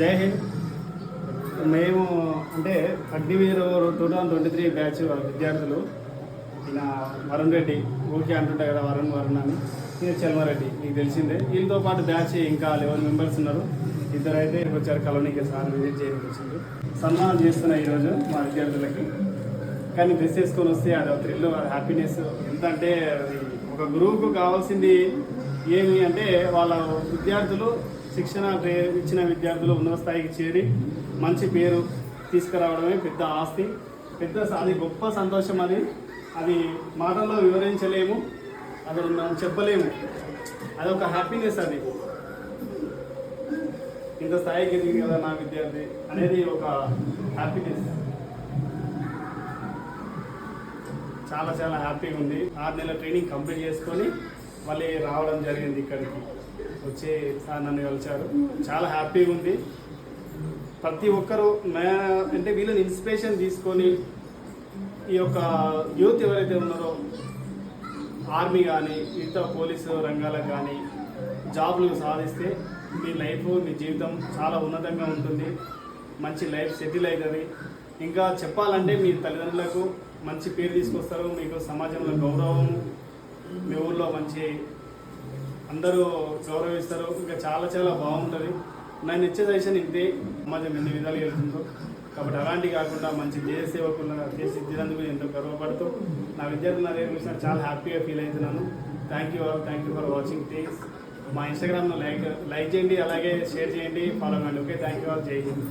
జై హింద్. మేము అంటే Agniveer two thousand twenty three batch విద్యార్థులు ఈయన వరుణ్ రెడ్డి ఊరికే అంటుంటాయి కదా వరుణ్ వరుణ్ అని. ఈయన చల్మారెడ్డి మీకు తెలిసిందే. వీళ్ళతో పాటు బ్యాచ్ ఇంకా లెవెన్ మెంబర్స్ ఉన్నారు. ఇద్దరు అయితే వచ్చారు కలోనీకి సార్ విజిట్ చేయడానికి వచ్చింది. సన్మానం చేస్తున్నాయి ఈరోజు మా విద్యార్థులకి. కానీ డ్రెస్ వేసుకొని వస్తే అది ఒక థ్రిల్ హ్యాపీనెస్ ఎంత అంటే అది ఒక గురువుకు కావాల్సింది ఏమి అంటే వాళ్ళ విద్యార్థులు శిక్షణ ఇచ్చిన విద్యార్థులు ఉన్నత స్థాయికి చేరి మంచి పేరు తీసుకురావడమే పెద్ద ఆస్తి. పెద్ద అది గొప్ప సంతోషం అది అది మాటల్లో వివరించలేము అది మనం చెప్పలేము. అది ఒక హ్యాపీనెస్ అది. ఇంత స్థాయికి ఎదిగింది కదా నా విద్యార్థి అనేది ఒక హ్యాపీనెస్ చాలా చాలా హ్యాపీగా ఉంది. ఆరు నెలల ట్రైనింగ్ కంప్లీట్ చేసుకొని మళ్ళీ రావడం జరిగింది ఇక్కడికి. వచ్చి నన్ను కలిచారు చాలా హ్యాపీగా ఉంది. ప్రతి ఒక్కరూ మే- అంటే వీళ్ళని ఇన్స్పిరేషన్ తీసుకొని ఈ యొక్క యూత్ ఎవరైతే ఉన్నారో ఆర్మీ కానీ మిగతా పోలీసు రంగాలకు కానీ జాబ్లు సాధిస్తే మీ లైఫ్ మీ జీవితం చాలా ఉన్నతంగా ఉంటుంది. మంచి లైఫ్ సెటిల్ అవుతుంది. ఇంకా చెప్పాలంటే మీ తల్లిదండ్రులకు మంచి పేరు తీసుకొస్తారు. మీకు సమాజంలో గౌరవం మీ మంచి అందరూ గౌరవిస్తారు ఇంకా చాలా చాలా బాగుంటుంది. నన్ను ఇచ్చే సజెషన్ ఇంతే సమాజం ఎన్ని విధాలు వెళ్తుందో కాబట్టి అలాంటి కాకుండా మంచి దేశ సేవకుండా చేసి ఇచ్చినందుకు ఎంతో గర్వపడుతూ నా విద్యార్థులు నా దగ్గర చూసిన చాలా హ్యాపీగా ఫీల్ అవుతున్నాను. Thank you all thank you for watching things మా ఇన్స్టాగ్రామ్లో లైక్ లైక్ చేయండి అలాగే షేర్ చేయండి ఫాలో అవ్వండి ఓకే థ్యాంక్ యూ ఆల్ జై హింద్